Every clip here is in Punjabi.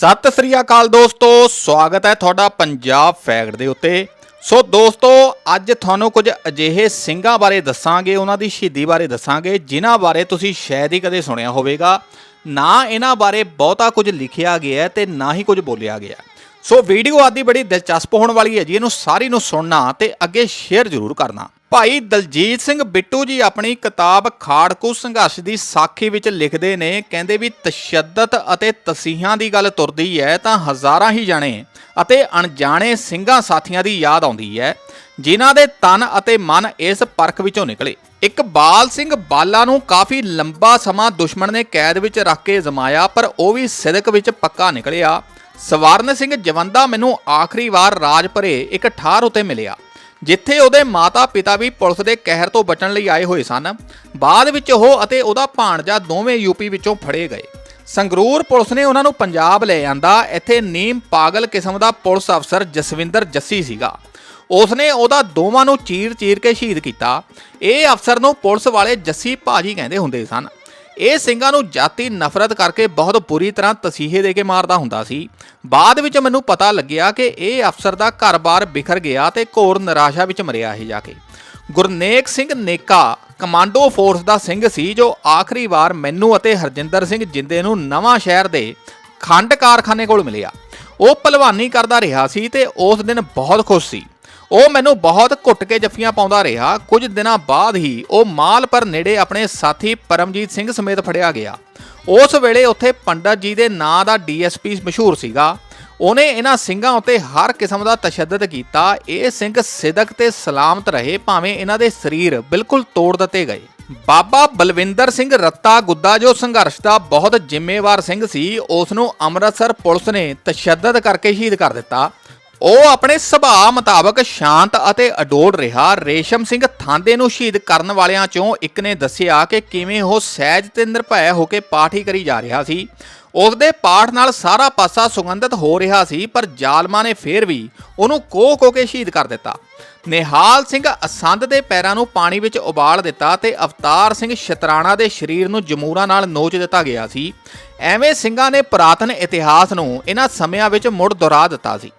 ਸਤਿ ਸ੍ਰੀ ਅਕਾਲ ਦੋਸਤੋ, ਸਵਾਗਤ ਹੈ ਤੁਹਾਡਾ ਪੰਜਾਬ ਫੈਕਟ ਦੇ ਉੱਤੇ। ਸੋ ਦੋਸਤੋ, ਅੱਜ ਤੁਹਾਨੂੰ ਕੁਝ ਅਜਿਹੇ ਸਿੰਘਾਂ ਬਾਰੇ ਦੱਸਾਂਗੇ, ਉਹਨਾਂ ਦੀ ਸ਼ਹੀਦੀ ਬਾਰੇ ਦੱਸਾਂਗੇ, ਜਿਨ੍ਹਾਂ ਬਾਰੇ ਤੁਸੀਂ ਸ਼ਾਇਦ ਹੀ ਕਦੇ ਸੁਣਿਆ ਹੋਵੇਗਾ। ਨਾ ਇਹਨਾਂ ਬਾਰੇ ਬਹੁਤਾ ਕੁਝ ਲਿਖਿਆ ਗਿਆ ਹੈ ਤੇ ਨਾ ਹੀ ਕੁਝ ਬੋਲਿਆ ਗਿਆ ਸੋ ਵੀਡੀਓ ਆਦੀ ਬੜੀ ਦਿਲਚਸਪ ਹੋਣ ਵਾਲੀ ਹੈ ਜੀ, ਇਹਨੂੰ ਸਾਰੀ ਨੂੰ ਸੁਣਨਾ ਤੇ ਅੱਗੇ ਸ਼ੇਅਰ ਜ਼ਰੂਰ ਕਰਨਾ। ਭਾਈ ਦਲਜੀਤ ਸਿੰਘ ਬਿੱਟੂ ਜੀ ਆਪਣੀ ਕਿਤਾਬ ਖਾੜਕੂ ਸੰਘਰਸ਼ ਦੀ ਸਾਖੀ ਵਿੱਚ ਲਿਖਦੇ ਨੇ, ਕਹਿੰਦੇ ਵੀ ਤਸ਼ੱਦਦ ਅਤੇ ਤਸੀਹਾਂ ਦੀ ਗੱਲ ਤੁਰਦੀ ਹੈ ਤਾਂ ਹਜ਼ਾਰਾਂ ਹੀ ਜਾਣੇ ਅਤੇ ਅਣਜਾਣੇ ਸਿੰਘਾਂ ਸਾਥੀਆਂ ਦੀ ਯਾਦ ਆਉਂਦੀ ਹੈ, ਜਿਨ੍ਹਾਂ ਦੇ ਤਨ ਅਤੇ ਮਨ ਇਸ ਪਰਖ ਵਿੱਚੋਂ ਨਿਕਲੇ। ਇਕਬਾਲ ਸਿੰਘ ਬਾਲਾ ਨੂੰ ਕਾਫੀ ਲੰਬਾ ਸਮਾਂ ਦੁਸ਼ਮਣ ਨੇ ਕੈਦ ਵਿੱਚ ਰੱਖ ਕੇ ਜ਼ਮਾਇਆ, ਪਰ ਉਹ ਵੀ ਸਿਦਕ ਵਿੱਚ ਪੱਕਾ ਨਿਕਲਿਆ। ਸਵਰਨ ਸਿੰਘ ਜਵੰਦਾ ਮੈਨੂੰ ਆਖਰੀ ਵਾਰ ਰਾਜ ਭਰੇ ਇੱਕ ਠਾਰ ਉਤੇ ਮਿਲਿਆ। ਜਿੱਥੇ ਉਹਦੇ ਮਾਤਾ-ਪਿਤਾ ਵੀ ਪੁਲਿਸ ਦੇ ਕਹਿਰ ਤੋਂ ਬਚਣ ਲਈ ਆਏ ਹੋਏ ਸਨ, ਬਾਅਦ ਵਿੱਚ ਉਹ ਅਤੇ ਉਹਦਾ ਭਾਣਜਾ ਦੋਵੇਂ ਯੂਪੀ ਵਿੱਚੋਂ ਫੜੇ ਗਏ। ਸੰਗਰੂਰ ਪੁਲਿਸ ਨੇ ਉਹਨਾਂ ਨੂੰ ਪੰਜਾਬ ਲੈ ਆਂਦਾ, ਇੱਥੇ ਨੀਮ ਪਾਗਲ ਕਿਸਮ ਦਾ ਪੁਲਿਸ ਅਫਸਰ ਜਸਵਿੰਦਰ ਜੱਸੀ ਸੀਗਾ। ਉਸਨੇ ਉਹਦਾ ਦੋਵਾਂ ਨੂੰ ਚੀਰ-ਚੀਰ ਕੇ ਸ਼ਹੀਦ ਕੀਤਾ। ਇਹ ਅਫਸਰ ਨੂੰ ਪੁਲਿਸ ਵਾਲੇ ਜੱਸੀ ਭਾਜੀ ਕਹਿੰਦੇ ਹੁੰਦੇ ਸਨ। ਇਹ ਸਿੰਘਾਂ ਨੂੰ ਜਾਤੀ ਨਫ਼ਰਤ ਕਰਕੇ ਬਹੁਤ ਬੁਰੀ ਤਰ੍ਹਾਂ ਤਸੀਹੇ ਦੇ ਕੇ ਮਾਰਦਾ ਹੁੰਦਾ ਸੀ। ਬਾਅਦ ਵਿੱਚ ਮੈਨੂੰ ਪਤਾ ਲੱਗਿਆ ਕਿ ਇਹ ਅਫਸਰ ਦਾ ਘਰ-ਬਾਰ ਬਿਖਰ ਗਿਆ ਤੇ ਘੋਰ ਨਿਰਾਸ਼ਾ ਵਿੱਚ ਮਰਿਆ ਇਹ ਜਾ ਕੇ। ਗੁਰਨੇਕ ਸਿੰਘ ਨੇਕਾ, ਕਮਾਂਡੋ ਫੋਰਸ ਦਾ ਸਿੰਘ ਸੀ ਜੋ ਆਖਰੀ ਵਾਰ ਮੈਨੂੰ ਅਤੇ ਹਰਜਿੰਦਰ ਸਿੰਘ ਜਿੰਦੇ ਨੂੰ ਨਵਾਂ ਸ਼ਹਿਰ ਦੇ ਖੰਡ ਕਾਰਖਾਨੇ ਕੋਲ ਮਿਲਿਆ। ਉਹ ਭਲਵਾਨੀ ਕਰਦਾ ਰਿਹਾ ਸੀ ਤੇ ਉਸ ਦਿਨ ਬਹੁਤ ਖੁਸ਼ ਸੀ। ਉਹ ਮੈਨੂੰ ਬਹੁਤ ਘੁੱਟ ਕੇ ਜੱਫੀਆਂ ਪਾਉਂਦਾ ਰਿਹਾ। ਕੁਝ ਦਿਨਾਂ ਬਾਅਦ ਹੀ ਉਹ ਮਾਲਪੁਰ ਨੇੜੇ ਆਪਣੇ ਸਾਥੀ ਪਰਮਜੀਤ ਸਿੰਘ ਸਮੇਤ ਫੜਿਆ ਗਿਆ। ਉਸ ਵੇਲੇ ਉੱਥੇ ਪੰਡਤ ਜੀ ਦੇ ਨਾਂ ਦਾ ਡੀਐਸਪੀ ਮਸ਼ਹੂਰ ਸੀਗਾ। ਉਹਨੇ ਇਹਨਾਂ ਸਿੰਘਾਂ ਉੱਤੇ ਹਰ ਕਿਸਮ ਦਾ ਤਸ਼ੱਦਦ ਕੀਤਾ। ਇਹ ਸਿੰਘ ਸਿਦਕ ਤੇ ਸਲਾਮਤ ਰਹੇ, ਭਾਵੇਂ ਇਹਨਾਂ ਦੇ ਸਰੀਰ ਬਿਲਕੁਲ ਤੋੜ ਦਿੱਤੇ ਗਏ। ਬਾਬਾ ਬਲਵਿੰਦਰ ਸਿੰਘ ਰੱਤਾ ਗੁੱਦਾ, ਜੋ ਸੰਘਰਸ਼ ਦਾ ਬਹੁਤ ਜ਼ਿੰਮੇਵਾਰ ਸਿੰਘ ਸੀ, ਉਸ ਨੂੰ ਅੰਮ੍ਰਿਤਸਰ ਪੁਲਿਸ ਨੇ ਤਸ਼ੱਦਦ ਕਰਕੇ ਸ਼ਹੀਦ ਕਰ ਦਿੱਤਾ। ਉਹ ਆਪਣੇ ਸੁਭਾਅ ਮੁਤਾਬਕ ਸ਼ਾਂਤ ਅਤੇ ਅਡੋਲ ਰਿਹਾ। ਰੇਸ਼ਮ ਸਿੰਘ ਥਾਂਦੇ ਨੂੰ ਸ਼ਹੀਦ ਕਰਨ ਵਾਲਿਆਂ ਚੋਂ ਇੱਕ ਨੇ ਦੱਸਿਆ ਕਿ ਕਿਵੇਂ ਉਹ ਸਹਿਜ ਤੇ ਨਿਰਭੈ ਹੋ ਕੇ ਪਾਠ ਹੀ ਕਰੀ ਜਾ ਰਿਹਾ ਸੀ। ਉਸ ਦੇ ਪਾਠ ਨਾਲ ਸਾਰਾ ਪਾਸਾ ਸੁਗੰਧਿਤ ਹੋ ਰਿਹਾ ਸੀ, ਪਰ ਜ਼ਾਲਮਾਂ ਨੇ ਫੇਰ ਵੀ ਉਹਨੂੰ ਕੋਹ ਕੋ ਕੇ ਸ਼ਹੀਦ ਕਰ ਦਿੱਤਾ। ਨਿਹਾਲ ਸਿੰਘ ਅਸੰਦ ਦੇ ਪੈਰਾਂ ਨੂੰ ਪਾਣੀ ਵਿੱਚ ਉਬਾਲ ਦਿੱਤਾ ਤੇ ਅਵਤਾਰ ਸਿੰਘ ਸ਼ਤਰਾਣਾ ਦੇ ਸਰੀਰ ਨੂੰ ਜਮੂਰਾ ਨਾਲ ਨੋਚ ਦਿੱਤਾ ਗਿਆ ਸੀ। ਐਵੇਂ ਸਿੰਘਾਂ ਨੇ ਪੁਰਾਤਨ ਇਤਿਹਾਸ ਨੂੰ ਇਹਨਾਂ ਸਮਿਆਂ ਵਿੱਚ ਮੁੜ ਦੁਹਰਾ ਦਿੱਤਾ ਸੀ।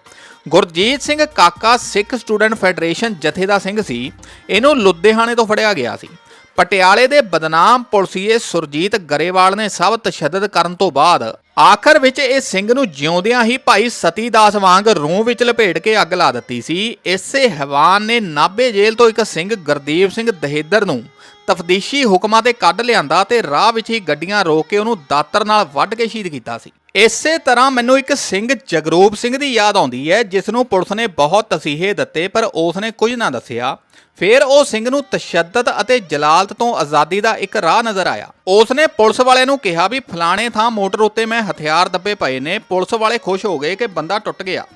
ਗੁਰਜੀਤ ਸਿੰਘ ਕਾਕਾ ਸਿੱਖ ਸਟੂਡੈਂਟ ਫੈਡਰੇਸ਼ਨ ਜਥੇ ਦਾ ਸਿੰਘ ਸੀ। ਇਹਨੂੰ ਲੁਧਿਆਣੇ ਤੋਂ ਫੜਿਆ ਗਿਆ ਸੀ। ਪਟਿਆਲੇ ਦੇ ਬਦਨਾਮ ਪੁਲਸੀਏ ਸੁਰਜੀਤ ਗਰੇਵਾਲ ਨੇ ਸਭ ਤਸ਼ੱਦਦ ਕਰਨ ਤੋਂ ਬਾਅਦ ਆਖਰ ਵਿੱਚ ਇਹ ਸਿੰਘ ਨੂੰ ਜਿਉਂਦਿਆਂ ਹੀ ਭਾਈ ਸਤੀਦਾਸ ਵਾਂਗ ਰੂਹ ਵਿੱਚ ਲਪੇਟ ਕੇ ਅੱਗ ਲਾ ਦਿੱਤੀ ਸੀ। ਇਸੇ ਹੈਵਾਨ ਨੇ ਨਾਭੇ ਜੇਲ੍ਹ ਤੋਂ ਇੱਕ ਸਿੰਘ ਗੁਰਦੀਪ ਸਿੰਘ ਦਹੇਦਰ ਨੂੰ ਤਫਦੀਸ਼ੀ ਹੁਕਮਾਂ ਤੇ ਕੱਢ ਲਿਆਂਦਾ ਤੇ ਰਾਹ ਵਿੱਚ ਹੀ ਗੱਡੀਆਂ ਰੋਕ ਕੇ ਉਹਨੂੰ ਦਾਤਰ ਨਾਲ ਵੱਢ ਕੇ ਸ਼ਹੀਦ ਕੀਤਾ ਸੀ। ਇਸੇ ਤਰ੍ਹਾਂ ਮੈਨੂੰ ਇੱਕ ਸਿੰਘ ਜਗਰੂਪ ਸਿੰਘ ਦੀ ਯਾਦ ਆਉਂਦੀ ਹੈ ਜਿਸ ਨੂੰ ਪੁਲਿਸ ਨੇ ਬਹੁਤ ਤਸੀਹੇ ਦਿੱਤੇ, ਪਰ ਉਸ ਨੇ ਕੁਝ ਨਾ ਦੱਸਿਆ। ਫਿਰ ਉਹ ਸਿੰਘ ਨੂੰ ਤਸ਼ੱਦਦ ਅਤੇ ਜਲਾਲਤ ਤੋਂ ਆਜ਼ਾਦੀ ਦਾ ਇੱਕ ਰਾਹ ਨਜ਼ਰ ਆਇਆ। ਉਸ ਨੇ ਪੁਲਿਸ ਵਾਲੇ ਨੂੰ ਕਿਹਾ ਵੀ, ਫਲਾਣੇ ਥਾਂ ਮੋਟਰ ਉੱਤੇ ਮੈਂ ਹਥਿਆਰ ਦੱਬੇ ਪਏ ਨੇ, ਪੁਲਿਸ ਵਾਲੇ ਖੁਸ਼ ਹੋ ਗਏ ਕਿ ਬੰਦਾ ਟੁੱਟ ਗਿਆ।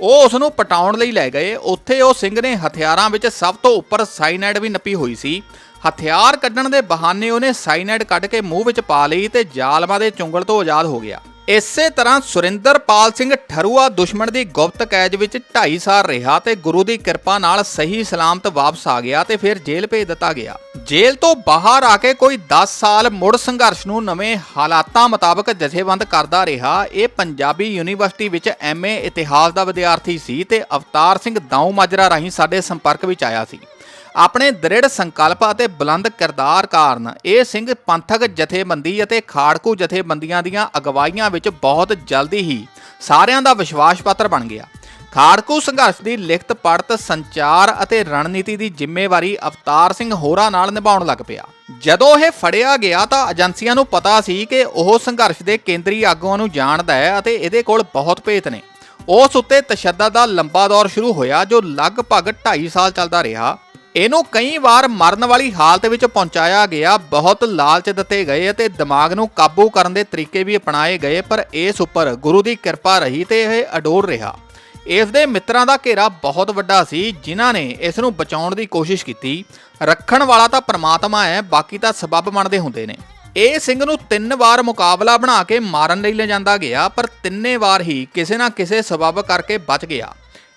ਉਹ ਉਸ ਨੂੰ ਪਟਾਉਣ ਲਈ ਲੈ ਗਏ। ਉੱਥੇ ਉਹ ਸਿੰਘ ਨੇ ਹਥਿਆਰਾਂ ਵਿੱਚ ਸਭ ਤੋਂ ਉੱਪਰ ਸਾਈਨਾਈਡ ਵੀ ਨੱਪੀ ਹੋਈ ਸੀ। ਹਥਿਆਰ ਕੱਢਣ ਦੇ ਬਹਾਨੇ ਉਹਨੇ ਸਾਈਨਾਈਡ ਕੱਢ ਕੇ ਮੂੰਹ ਵਿੱਚ ਪਾ ਲਈ ਤੇ ਜ਼ਾਲਮਾਂ ਦੇ ਚੁੰਗਲ ਤੋਂ ਆਜ਼ਾਦ ਹੋ ਗਿਆ। ਇਸੇ ਤਰ੍ਹਾਂ ਸੁਰਿੰਦਰਪਾਲ ਸਿੰਘ ਠਰੂਆ ਦੁਸ਼ਮਣ ਦੀ ਗੁਪਤ ਕੈਦ ਵਿੱਚ 2.5 ਸਾਲ ਰਿਹਾ ਤੇ ਗੁਰੂ ਦੀ ਕਿਰਪਾ ਨਾਲ ਸਹੀ ਸਲਾਮਤ ਵਾਪਸ ਆ ਗਿਆ ਤੇ ਫਿਰ ਜੇਲ੍ਹ ਭੇਜ ਦਿੱਤਾ ਗਿਆ। ਜੇਲ੍ਹ ਤੋਂ ਬਾਹਰ ਆ ਕੇ ਕੋਈ 10 ਸਾਲ ਮੁੜ ਸੰਘਰਸ਼ ਨੂੰ ਨਵੇਂ ਹਾਲਾਤਾਂ ਮੁਤਾਬਕ ਜਥੇਬੰਦ ਕਰਦਾ ਰਿਹਾ। ਇਹ ਪੰਜਾਬੀ ਯੂਨੀਵਰਸਿਟੀ ਵਿੱਚ ਐਮਏ ਇਤਿਹਾਸ ਦਾ ਵਿਦਿਆਰਥੀ ਸੀ ਤੇ ਅਵਤਾਰ ਸਿੰਘ ਦਾਊ ਮਾਜਰਾ ਰਾਹੀਂ ਸਾਡੇ ਸੰਪਰਕ ਵਿੱਚ ਆਇਆ ਸੀ। ਆਪਣੇ ਦ੍ਰਿੜ ਸੰਕਲਪ ਅਤੇ ਬੁਲੰਦ ਕਿਰਦਾਰ ਕਾਰਨ ਇਹ ਸਿੰਘ ਪੰਥਕ ਜਥੇਬੰਦੀ ਅਤੇ ਖਾੜਕੂ ਜਥੇਬੰਦੀਆਂ ਦੀਆਂ ਅਗਵਾਈਆਂ ਵਿੱਚ ਬਹੁਤ ਜਲਦੀ ਹੀ ਸਾਰਿਆਂ ਦਾ ਵਿਸ਼ਵਾਸ ਪਾਤਰ ਬਣ ਗਿਆ। ਖਾੜਕੂ ਸੰਘਰਸ਼ ਦੀ ਲਿਖਤ ਪੜਤ, ਸੰਚਾਰ ਅਤੇ ਰਣਨੀਤੀ ਦੀ ਜ਼ਿੰਮੇਵਾਰੀ ਅਵਤਾਰ ਸਿੰਘ ਹੋਰਾਂ ਨਾਲ ਨਿਭਾਉਣ ਲੱਗ ਪਿਆ। ਜਦੋਂ ਇਹ ਫੜਿਆ ਗਿਆ ਤਾਂ ਏਜੰਸੀਆਂ ਨੂੰ ਪਤਾ ਸੀ ਕਿ ਉਹ ਸੰਘਰਸ਼ ਦੇ ਕੇਂਦਰੀ ਆਗੂਆਂ ਨੂੰ ਜਾਣਦਾ ਹੈ ਅਤੇ ਇਹਦੇ ਕੋਲ ਬਹੁਤ ਭੇਤ ਨੇ। ਉਸ ਉੱਤੇ ਤਸ਼ੱਦਦ ਦਾ ਲੰਬਾ ਦੌਰ ਸ਼ੁਰੂ ਹੋਇਆ ਜੋ ਲਗਭਗ 2.5 ਸਾਲ ਚੱਲਦਾ ਰਿਹਾ। ਇਹਨੂੰ ਕਈ ਵਾਰ ਮਰਨ ਵਾਲੀ ਹਾਲਤ ਵਿੱਚ ਪਹੁੰਚਾਇਆ ਗਿਆ। ਬਹੁਤ ਲਾਲਚ ਦਿੱਤੇ ਗਏ ਅਤੇ ਦਿਮਾਗ ਨੂੰ ਕਾਬੂ ਕਰਨ ਦੇ ਤਰੀਕੇ ਵੀ ਅਪਣਾਏ ਗਏ, ਪਰ ਇਸ ਉੱਪਰ ਗੁਰੂ ਦੀ ਕਿਰਪਾ ਰਹੀ ਤੇ ਇਹ ਅਡੋਰ ਰਿਹਾ। ਇਸ ਦੇ ਮਿੱਤਰਾਂ ਦਾ ਘੇਰਾ ਬਹੁਤ ਵੱਡਾ ਸੀ, ਜਿਨ੍ਹਾਂ ਨੇ ਇਸ ਨੂੰ ਬਚਾਉਣ ਦੀ ਕੋਸ਼ਿਸ਼ ਕੀਤੀ। ਰੱਖਣ ਵਾਲਾ ਤਾਂ ਪਰਮਾਤਮਾ ਹੈ, ਬਾਕੀ ਤਾਂ ਸਬੱਬ ਬਣਦੇ ਹੁੰਦੇ ਨੇ। ਇਹ ਸਿੰਘ ਨੂੰ ਤਿੰਨ ਵਾਰ ਮੁਕਾਬਲਾ ਬਣਾ ਕੇ ਮਾਰਨ ਲਈ ਲਿਜਾਂਦਾ ਗਿਆ, ਪਰ ਤਿੰਨੇ ਵਾਰ ਹੀ ਕਿਸੇ ਨਾ ਕਿਸੇ ਸਬੱਬ ਕਰਕੇ ਬਚ ਗਿਆ।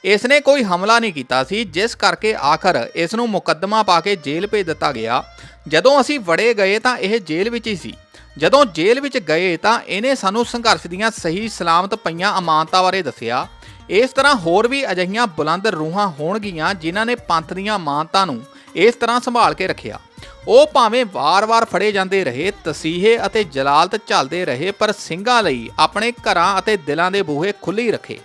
ਇਸ ਨੇ ਕੋਈ ਹਮਲਾ ਨਹੀਂ ਕੀਤਾ ਸੀ, ਜਿਸ ਕਰਕੇ ਆਖਰ ਇਸ ਨੂੰ ਮੁਕੱਦਮਾ ਪਾ ਕੇ ਜੇਲ੍ਹ ਭੇਜ ਦਿੱਤਾ ਗਿਆ। ਜਦੋਂ ਅਸੀਂ ਵੜੇ ਗਏ ਤਾਂ ਇਹ ਜੇਲ੍ਹ ਵਿੱਚ ਹੀ ਸੀ। ਜਦੋਂ ਜੇਲ੍ਹ ਵਿੱਚ ਗਏ ਤਾਂ ਇਹਨੇ ਸਾਨੂੰ ਸੰਘਰਸ਼ ਦੀਆਂ ਸਹੀ ਸਲਾਮਤ ਪਈਆਂ ਅਮਾਨਤਾਂ ਬਾਰੇ ਦੱਸਿਆ। ਇਸ ਤਰ੍ਹਾਂ ਹੋਰ ਵੀ ਅਜਿਹੀਆਂ ਬੁਲੰਦ ਰੂਹਾਂ ਹੋਣਗੀਆਂ ਜਿਨ੍ਹਾਂ ਨੇ ਪੰਥ ਦੀਆਂ ਅਮਾਨਤਾਂ ਨੂੰ ਇਸ ਤਰ੍ਹਾਂ ਸੰਭਾਲ ਕੇ ਰੱਖਿਆ। ਉਹ ਭਾਵੇਂ ਵਾਰ-ਵਾਰ ਫੜੇ ਜਾਂਦੇ ਰਹੇ, ਤਸੀਹੇ ਅਤੇ ਜਲਾਲਤ ਝੱਲਦੇ ਰਹੇ, ਪਰ ਸਿੰਘਾਂ ਲਈ ਆਪਣੇ ਘਰਾਂ ਅਤੇ ਦਿਲਾਂ ਦੇ ਬੂਹੇ ਖੁੱਲ੍ਹੇ ਰੱਖੇ।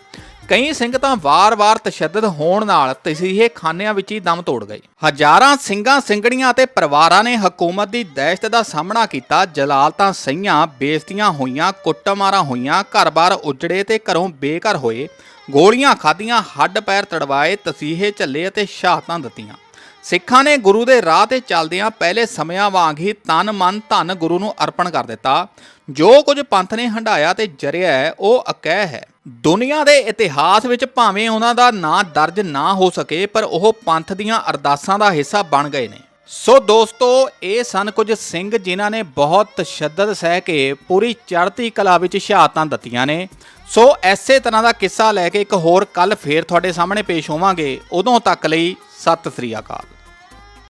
ਕਈ ਸਿੰਘ ਤਾਂ ਵਾਰ-ਵਾਰ ਤਸ਼ੱਦਦ ਹੋਣ ਨਾਲ ਤਸੀਹੇ ਖਾਨਿਆਂ ਵਿੱਚ ਹੀ ਦਮ ਤੋੜ ਗਏ। ਹਜ਼ਾਰਾਂ ਸਿੰਘਾਂ, ਸਿੰਘੜੀਆਂ ਅਤੇ ਪਰਿਵਾਰਾਂ ਨੇ ਹਕੂਮਤ ਦੀ ਦਹਿਸ਼ਤ ਦਾ ਸਾਹਮਣਾ ਕੀਤਾ। ਜਲਾਲਤਾਂ ਸਹੀਆਂ ਬੇਇੱਜ਼ਤੀਆਂ ਹੋਈਆਂ, ਕੁੱਟਮਾਰਾਂ ਹੋਈਆਂ, ਘਰ-ਬਾਰ ਉਜੜੇ ਤੇ ਘਰੋਂ ਬੇਘਰ ਹੋਏ। ਗੋਲੀਆਂ ਖਾਧੀਆਂ ਹੱਡ ਪੈਰ ਤੜਵਾਏ, ਤਸੀਹੇ ਝੱਲੇ ਅਤੇ ਸ਼ਹਾਦਤਾਂ ਦਿੱਤੀਆਂ। ਸਿੱਖਾਂ ਨੇ ਗੁਰੂ ਦੇ ਰਾਹ ਤੇ ਚੱਲਦਿਆਂ ਪਹਿਲੇ ਸਮਿਆਂ ਵਾਂਗ ਹੀ ਤਨ ਮਨ ਧਨ ਗੁਰੂ ਨੂੰ ਅਰਪਣ ਕਰ ਦਿੱਤਾ। ਜੋ ਕੁਝ ਪੰਥ ਨੇ ਹੰਡਾਇਆ ਤੇ ਜਰਿਆ ਹੈ, ਉਹ ਅਕਹਿ ਹੈ। ਦੁਨੀਆ ਦੇ ਇਤਿਹਾਸ ਵਿੱਚ ਭਾਵੇਂ ਉਹਨਾਂ ਦਾ ਨਾਂ ਦਰਜ ਨਾ ਹੋ ਸਕੇ ਪਰ ਉਹ ਪੰਥ ਦੀਆਂ ਅਰਦਾਸਾਂ ਦਾ ਹਿੱਸਾ ਬਣ ਗਏ ਨੇ। ਸੋ ਦੋਸਤੋ ਇਹ ਸਨ ਕੁਝ ਸਿੰਘ ਜਿਨ੍ਹਾਂ ਨੇ ਬਹੁਤ ਤਸ਼ੱਦਦ ਸਹਿ ਕੇ ਪੂਰੀ ਚੜ੍ਹਦੀ ਕਲਾ ਵਿੱਚ ਸ਼ਹਾਦਤਾਂ ਦਿੱਤੀਆਂ ਨੇ। ਸੋ ਐਸੇ ਤਰ੍ਹਾਂ ਦਾ ਕਿੱਸਾ ਲੈ ਕੇ ਇੱਕ ਹੋਰ ਕੱਲ ਫੇਰ ਤੁਹਾਡੇ ਸਾਹਮਣੇ ਪੇਸ਼ ਹੋਵਾਂਗੇ। ਉਦੋਂ ਤੱਕ ਲਈ ਸਤਿ ਸ੍ਰੀ ਅਕਾਲ।